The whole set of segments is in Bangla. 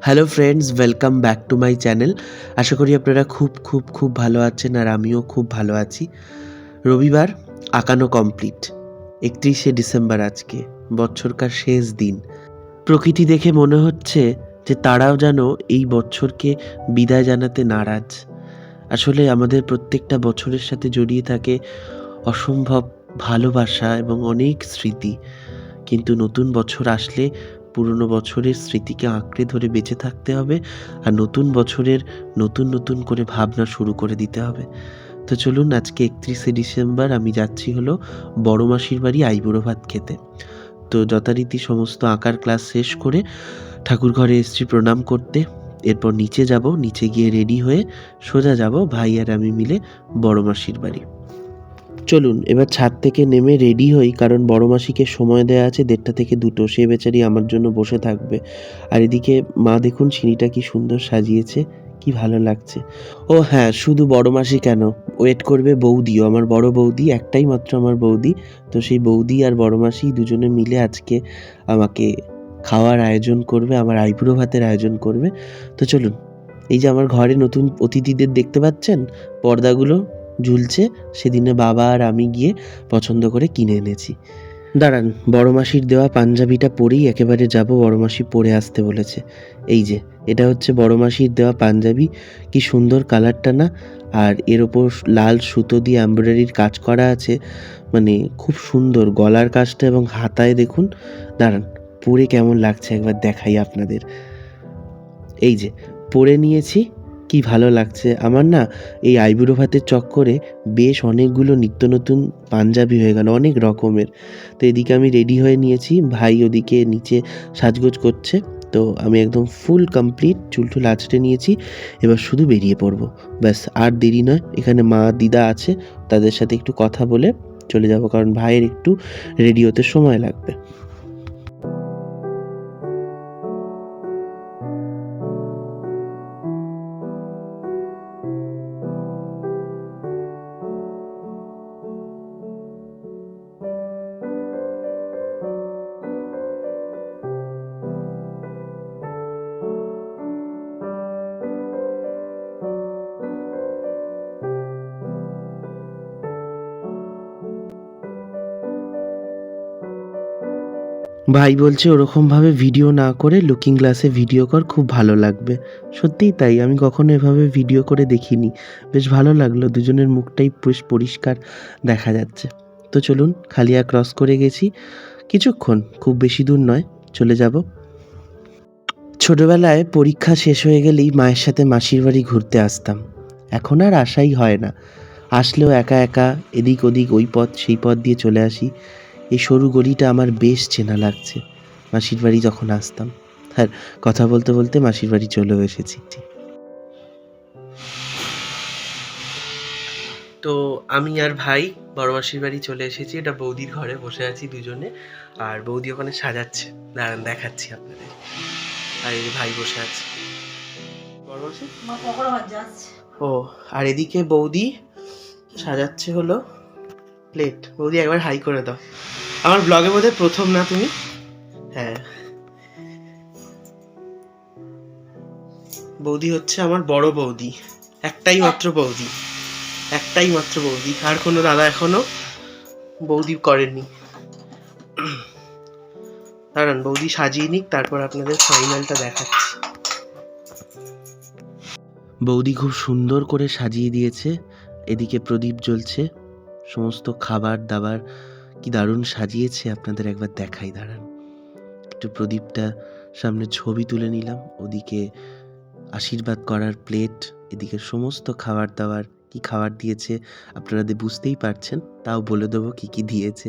Hello friends welcome back to my channel আশা করি আপনারা খুব খুব খুব ভালো আছেন আর আমিও খুব ভালো আছি। রবিবার আঁকানো কমপ্লিট একত্রিশে ডিসেম্বর আজকে বছরকার শেষ দিন। প্রকৃতি দেখে মনে হচ্ছে যে তারাও যেন এই বছরকে বিদায় জানাতে নারাজ। আসলে আমাদের প্রত্যেকটা বছরের সাথে জড়িয়ে থাকে অসম্ভব ভালোবাসা এবং অনেক স্মৃতি। কিন্তু নতুন বছর আসলে পুরনো বছরের স্মৃতিকে আঁকড়ে ধরে বেঁচে থাকতে হবে আর নতুন বছরের নতুন নতুন করে ভাবনা শুরু করে দিতে হবে। তো চলুন আজকে একত্রিশে ডিসেম্বর আমি যাচ্ছি হলো বড় মাসির বাড়ি আইবুড়ো ভাত খেতে। তো যথারীতি সমস্ত আঁকার ক্লাস শেষ করে ঠাকুর ঘরে এসছি প্রণাম করতে। এরপর নিচে যাব, নিচে গিয়ে রেডি হয়ে সোজা যাব ভাই আর আমি মিলে বড় মাসির বাড়ি। চলুন, এবার ছাদ থেকে নেমে রেডি হই, কারণ বড় মাসিকে সময় দেওয়া আছে দেড়টা থেকে দুটো। সে বেচারি আমার জন্য বসে থাকবে। আর এদিকে মা দেখুন, সিঁড়িটা কি সুন্দর সাজিয়েছে, কি ভালো লাগছে। ও হ্যাঁ শুধু বড় মাসি কেন? ওয়েট করবে বৌদিও আমার বড় বৌদি, একটাই মাত্র আমার বৌদি। তো সেই বৌদি আর বড় মাসি দুজনে মিলে আজকে আমাকে খাওয়ার আয়োজন করবে, আমার আইবুড়ো ভাতের আয়োজন করবে। তো চলুন, এই যে আমার ঘরে নতুন অতিথিদের দেখতে পাচ্ছেন? পর্দাগুলো ঝুলছে, সেদিনে বাবা আর আমি গিয়ে পছন্দ করে কিনে এনেছি। দাঁড়ান, বড় মাসির দেওয়া পাঞ্জাবিটা পরেই একেবারে যাব, বড় মাসি পরে আসতে বলেছে। এই যে, এটা হচ্ছে বড় মাসির দেওয়া পাঞ্জাবি, কি সুন্দর কালারটা না? আর এর ওপর লাল সুতো দিয়ে এমব্রয়ডারির কাজ করা আছে মানে খুব সুন্দর গলার কাজটা এবং হাতায় দেখুন। দাঁড়ান, পরে কেমন লাগছে একবার দেখাই আপনাদের। এই যে, পরে নিয়েছি কি ভালো লাগছে? আমার না এই আইবুড়ো ভাতের চক্করে বেশ অনেকগুলো নিত্য নতুন পাঞ্জাবি হয়ে গেল, অনেক রকমের। তো এদিকে আমি রেডি হয়ে নিয়েছি, ভাই ওদিকে নিচে সাজগোজ করছে। তো আমি একদম ফুল কমপ্লিট চুলটুল আছড়ে নিয়েছি, এবার শুধু বেরিয়ে পড়ব। ব্যাস, আর দেরি নয়, এখানে মা দিদা আছে, তাদের সাথে একটু কথা বলে চলে যাব, কারণ ভাইয়ের একটু রেডি হতে সময় লাগবে। ভাই বলছে ওরকমভাবে ভিডিও না করে লুকিং গ্লাসে ভিডিও কর, খুব ভালো লাগবে। সত্যিই তাই, আমি কখনো এভাবে ভিডিও করে দেখিনি। বেশ ভালো লাগল, দুজনের মুখটাই বেশ পরিষ্কার দেখা যাচ্ছে। তো চলুন, খালিয়া ক্রস করে গেছি। কিছুক্ষণ, খুব বেশি দূর নয়, চলে যাব। ছোটবেলায় পরীক্ষা শেষ হয়ে গেলেই মায়ের সাথে মাসির বাড়ি ঘুরতে আসতাম। এখন আর আশাই হয় না। আসলেও একা একা, এদিক ওদিক, ওই পথ, সেই পথ দিয়ে চলে আসি। এই সরু গলিটা আমার বেশ চেনা লাগছে। মাসির বাড়ি যখন আসতাম। আর কথা বলতে বলতে মাসির বাড়ি চলেও এসেছি তো আমি আর ভাই বড় মাসির বাড়ি চলে এসেছি। এটা বৌদির ঘরে বসে আছি দুজনে। আর বৌদি ওখানে সাজাচ্ছে। দাঁড়ান দেখাচ্ছি আপনাদের। আর এই ভাই বসে আছে। বড় মাসি? ও আর এদিকে বৌদি সাজাচ্ছে হলো প্লেট বৌদি একবার হাই করে দাও। আমার ব্লগের মধ্যে প্রথম না তুমি? হ্যাঁ। বৌদি হচ্ছে আমার বড় বৌদি। একটাই মাত্র বৌদি। একটাই মাত্র বৌদি। আর কোনো দাদা এখনও বৌদি করেননি। দাঁড়ান বৌদি সাজিয়ে নিক তারপর আপনাদের ফাইনালটা দেখাচ্ছি। বৌদি খুব সুন্দর করে সাজিয়ে দিয়েছে। এদিকে প্রদীপ জ্বলছে। সমস্ত খাবার দাবার কি দারুণ সাজিয়েছে আপনাদের একবার দেখাই দাঁড়ান। একটু প্রদীপটা সামনে ছবি তুলে নিলাম ওদিকে আশীর্বাদ করার প্লেট এদিকে সমস্ত খাবার দাবার কি খাবার দিয়েছে আপনারা বুঝতেই পারছেন তাও বলে দেবো কি কি দিয়েছে।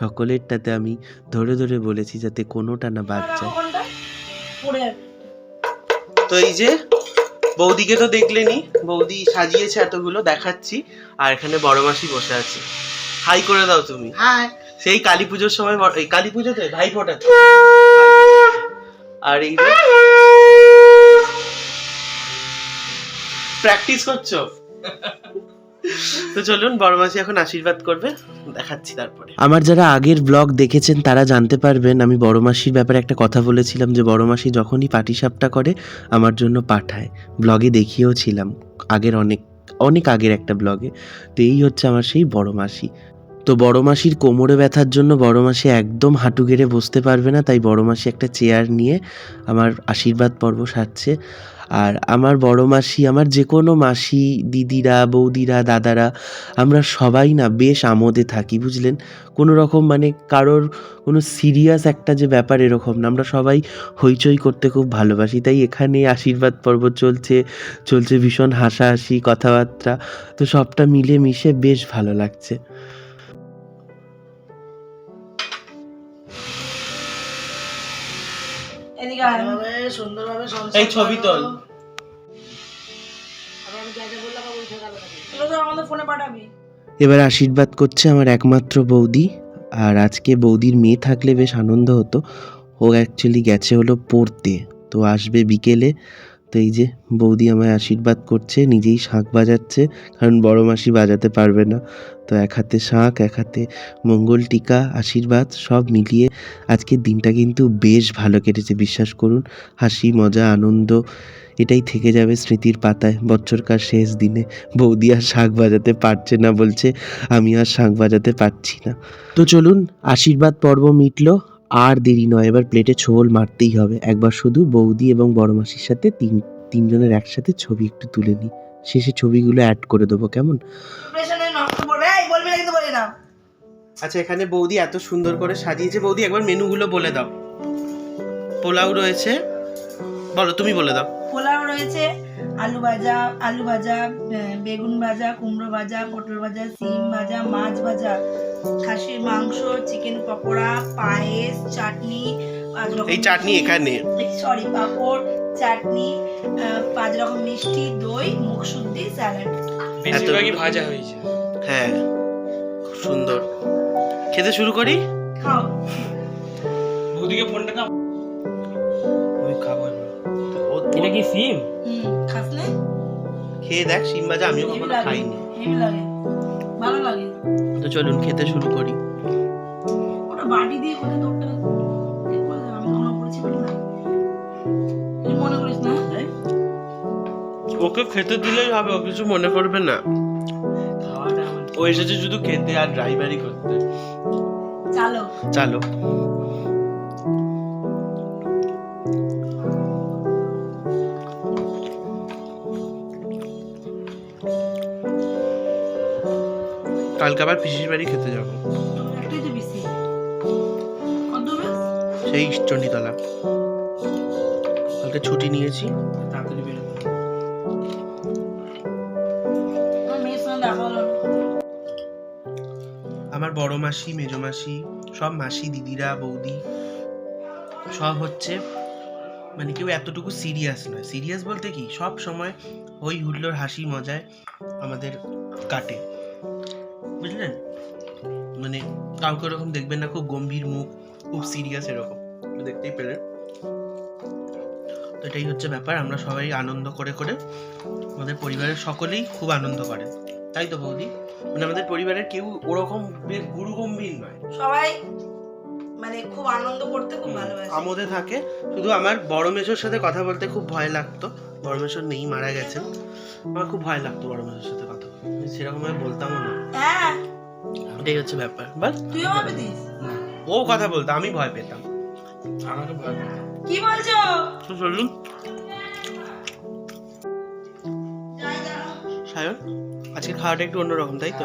সকলেরটাতে আমি ধরে ধরে বলেছি যাতে কোনোটা না বাদ যায়। তো এই যে বৌদিকে তো দেখলেনি বৌদি সাজিয়েছে এতগুলো দেখাচ্ছি আর এখানে বড় মাসি বসে আছে। হাই করে দাও তুমি। হাই। সেই কালী পুজোর সময় এই কালী পুজোতে ভাই ফোটাতে আর এই প্র্যাকটিস করছ? তো চলুন বড় মাসি এখন আশীর্বাদ করবে। দেখাচ্ছি তারপরে। আমার যারা আগের ব্লগ দেখেছেন তারা জানতে পারবেন আমি বড় মাসির ব্যাপারে একটা কথা বলেছিলাম যে বড় মাসি যখনই পাটিসাপটা করে আমার জন্য পাঠায়। ব্লগে দেখিয়েও ছিলাম আগের অনেক অনেক আগের একটা ব্লগে তো এই হচ্ছে আমার সেই বড় মাসি তো বড় মাসির কোমরে ব্যথার জন্য বড় মাসি একদম হাঁটু গেড়ে বসতে পারবে না, তাই বড় মাসি একটা চেয়ার নিয়ে আমার আশীর্বাদ পর্ব সারছে। আর আমার বড় মাসি, আমার যে কোনো মাসি, দিদিরা, বৌদিরা, দাদারা, আমরা সবাই না বেশ আমোদে থাকি, বুঝলেন? কোনো রকম মানে কারোর কোনো সিরিয়াস একটা যে ব্যাপার এরকম না, আমরা সবাই হইচই করতে খুব ভালোবাসি, তাই এখানে আশীর্বাদ পর্ব চলছে চলছে ভীষণ হাসাহাসি, কথাবার্তা, তো সবটা মিলে মিশে বেশ ভালো লাগছে। এদিকে আয়। সুন্দরভাবে এই ছবি তোল। এগুলো তো আমাদের ফোনে পাঠাবি। এবার আশীর্বাদ করছে আমার একমাত্র বৌদি আর আজকে বৌদির মেয়ে থাকলে বেশ আনন্দ হতো। ও অ্যাকচুয়ালি গেছে হলো পড়তে তো আসবে বিকেলে। তো এই যে বৌদি আমায় আশীর্বাদ করছে, নিজেই শাঁখ বাজাচ্ছে, কারণ বড় মাসি বাজাতে পারবে না। তো এক হাতে শাঁখ এক হাতে মঙ্গল টিকা, আশীর্বাদ, সব মিলিয়ে আজকের দিনটা কিন্তু বেশ ভালো কেটেছে, বিশ্বাস করুন। হাসি, মজা, আনন্দ, এটাই থেকে যাবে স্মৃতির পাতায় বছরকার শেষ দিনে। বৌদি আর শাঁখ বাজাতে পারছে না বলছে, আমি আর শাঁখ বাজাতে পারছি না। তো চলুন, আশীর্বাদ পর্ব মিটলো। আর দেরি নয় এবার প্লেটে ছোল মারতেই হবে। একবার শুধু বৌদি এবং বড় মাসির সাথে তিন তিনজনের একসাথে ছবি একটু তুলে নিই। শেষে ছবিগুলো অ্যাড করে দেবো কেমন? আচ্ছা এখানে বৌদি এত সুন্দর করে সাজিয়েছে। বৌদি একবার মেনুগুলো বলে দাও। পোলাও রয়েছে। বলো তুমি বলে দাও। রয়েছে। আলু ভাজা আলু ভাজা বেগুন ভাজা কুমড়ো ভাজা পটল ভাজা সিম ভাজা মাছ ভাজা খাসির মাংস চিকেন পকোড়া পায়েস চাটনি এই চাটনি এখানে? সরি পাঁপড় চাটনি পাঁচ রকম মিষ্টি দই মুখ শুদ্ধি স্যালাড। বেশিরভাগই ভাজা হয়েছে। হ্যাঁ খুব সুন্দর। খেতে শুরু করি? খাও। বৌদিকে ফোনটা দাও এটা কি সিম? হুম খাস নে খেয়ে দেখ সিম ভাজা আমিও কখনো খাইনি। হেভি লাগে ভালো লাগে। তো চলুন খেতে শুরু করি। ওটা বাটি দিয়ে করে তোরটা আমি কোনো করেছি না তুই মনে করিস না? ওকে খেতে দিলেই হবে ও কিছু মনে করবে না। ও এসেছে শুধু খেতে আর ড্রাইভারি করতে। চালো চালো কালকে আবার পিসির বাড়ি খেতে যাব। সেই চণ্ডীতলা। কালকে ছুটি নিয়েছি। আমার বড় মাসি মেজো মাসি সব মাসি দিদিরা বৌদি সব হচ্ছে মানে কেউ এতটুকু সিরিয়াস নয়। সিরিয়াস বলতে কি? সব সময় ওই হুল্লোর হাসি মজায় আমাদের কাটে। বুঝলেন? মানে কাউকে ওরকম দেখবেন না খুব গম্ভীর মুখ খুব সিরিয়াস এরকম। দেখতেই পেলেন। তো এটাই হচ্ছে ব্যাপার আমরা সবাই আনন্দ করে করে আমাদের পরিবারের সকলেই খুব আনন্দ করে তাই তো বৌদি? মানে আমাদের পরিবারের কেউ ওরকম বেশ গুরু গম্ভীর নয়। সবাই মানে খুব আনন্দ করতে খুব ভালোবাসে। আমোদে থাকে। শুধু আমার বড় মেশোর সাথে কথা বলতে খুব ভয় লাগতো। বড় মেশোর নেই মারা গেছেন। আমার খুব ভয় লাগতো বড় মেশোর সাথে কথা সেরকম ভাবে বলতামও না। হ্যাঁ। এটাই হচ্ছে ব্যাপার। বল তুইও ভাবে দিস? ও কথা বলতো আমি ভয় পেতাম। আমাকে ভয় পেতে। হবে। কি বলছো? তো চলুন সায়ন আজকে খাওয়াটা একটু অন্যরকম তাই তো?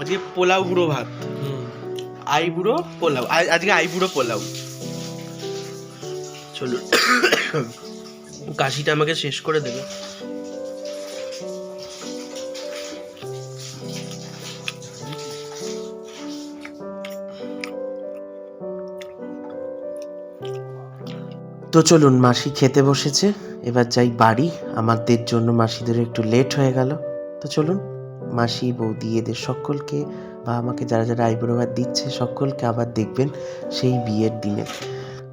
আজকে পোলাও বুড়ো ভাত। হুম। আই বুড়ো পোলাও। আই- আজকে আই বুড়ো পোলাও। চলুন। কাশিটা আমাকে শেষ করে দেবে। তো চলুন মাসি খেতে বসেছে। এবার যাই বাড়ি। আমাদের জন্য মাসিদের একটু লেট হয়ে গেল। তো চলুন মাসি বৌদি এদের সকলকে বা আমাকে যারা যারা আইব্রো ভাত দিচ্ছে সকলকে আবার দেখবেন সেই বিয়ের দিনে।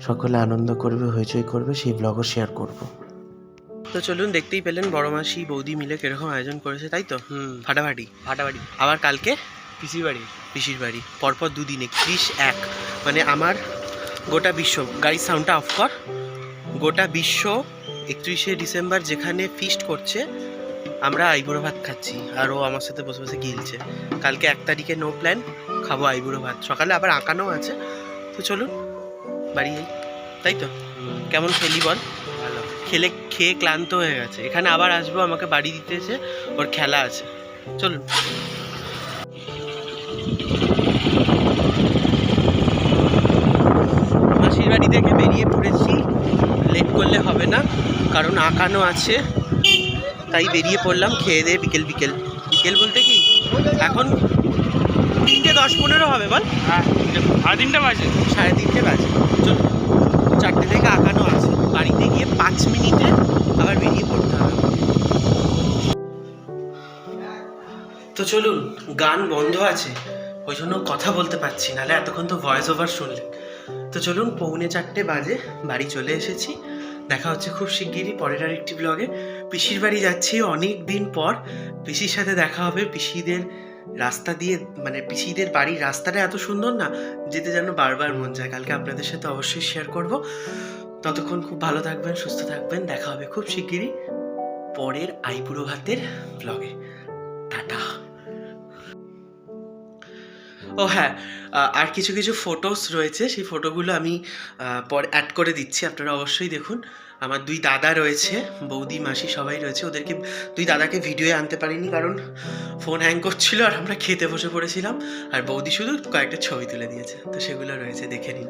সকলে আনন্দ করবে হইচই করবে সেই ব্লগও শেয়ার করব। তো চলুন দেখতেই পেলেন বড় মাসি বৌদি মিলে কীরকম আয়োজন করেছে তাই তো? হুম ফাটাফাটি। ফাটাফাটি। আবার কালকে? পিসির বাড়ি। পিসির বাড়ি। পরপর দুদিনে একত্রিশ এক। মানে আমার গোটা বিশ্ব। গাড়ির সাউন্ডটা অফ কর। গোটা বিশ্ব একত্রিশে ডিসেম্বর যেখানে ফিস্ট করছে, আমরা আইবুড়ো ভাত খাচ্ছি। আর ও আমার সাথে বসে বসে গিলছে। কালকে এক তারিখে নো প্ল্যান খাব আইবুড়ো ভাত। সকালে আবার আঁকানো আছে। তো চলুন, বাড়ি তাই তো? কেমন খেলি বল? খেলে, খেয়ে ক্লান্ত হয়ে গেছে। এখানে আবার আসব, আমাকে বাড়ি দিতে ওর খেলা আছে। চলুন মাসির বাড়ি থেকে বেরিয়ে পড়েছি লেট করলে হবে না কারণ আঁকানো আছে। তাই বেরিয়ে পড়লাম খেয়ে দিয়ে বিকেল বিকেল। বিকেল বলতে কি? এখন তিনটে দশ পনেরো হবে বল। হ্যাঁ সাড়ে তিনটা বাজে। সাড়ে তিনটে বাজে। চল চারটে থেকে আঁকানো আছে। বাড়িতে গিয়ে পাঁচ মিনিটে আবার বেরিয়ে পড়তে হবে। তো চলুন গান বন্ধ আছে। ওই জন্য কথা বলতে পারছি নাহলে এতক্ষণ তো ভয়েস ওভার শুনলেন তো চলুন পৌনে চারটে বাজে বাড়ি চলে এসেছি। দেখা হচ্ছে খুব শিগগিরই, পরের আরেকটি ব্লগে পিসির বাড়ি যাচ্ছি অনেক দিন পর। পিসির সাথে দেখা হবে। পিসিদের রাস্তা দিয়ে মানে পিসিদের বাড়ির রাস্তাটা এত সুন্দর না, যেতে যেন বারবার মন যায় কালকে আপনাদের সাথে অবশ্যই শেয়ার করব। ততক্ষণ খুব ভালো থাকবেন, সুস্থ থাকবেন। দেখা হবে খুব শিগগিরই পরের আইপুরো ভাতের ব্লগে টাটা। ও হ্যাঁ আর কিছু কিছু ফটোস রয়েছে। সেই ফটোগুলো আমি পরে অ্যাড করে দিচ্ছি। আপনারা অবশ্যই দেখুন। আমার দুই দাদা রয়েছে, বৌদি, মাসি সবাই রয়েছে। ওদেরকে, দুই দাদাকে ভিডিওয়ে আনতে পারিনি কারণ ফোন হ্যাং করছিল আর আমরা খেতে বসে পড়েছিলাম। আর বৌদি শুধু কয়েকটা ছবি তুলে দিয়েছে। তো সেগুলো রয়েছে, দেখে নিন।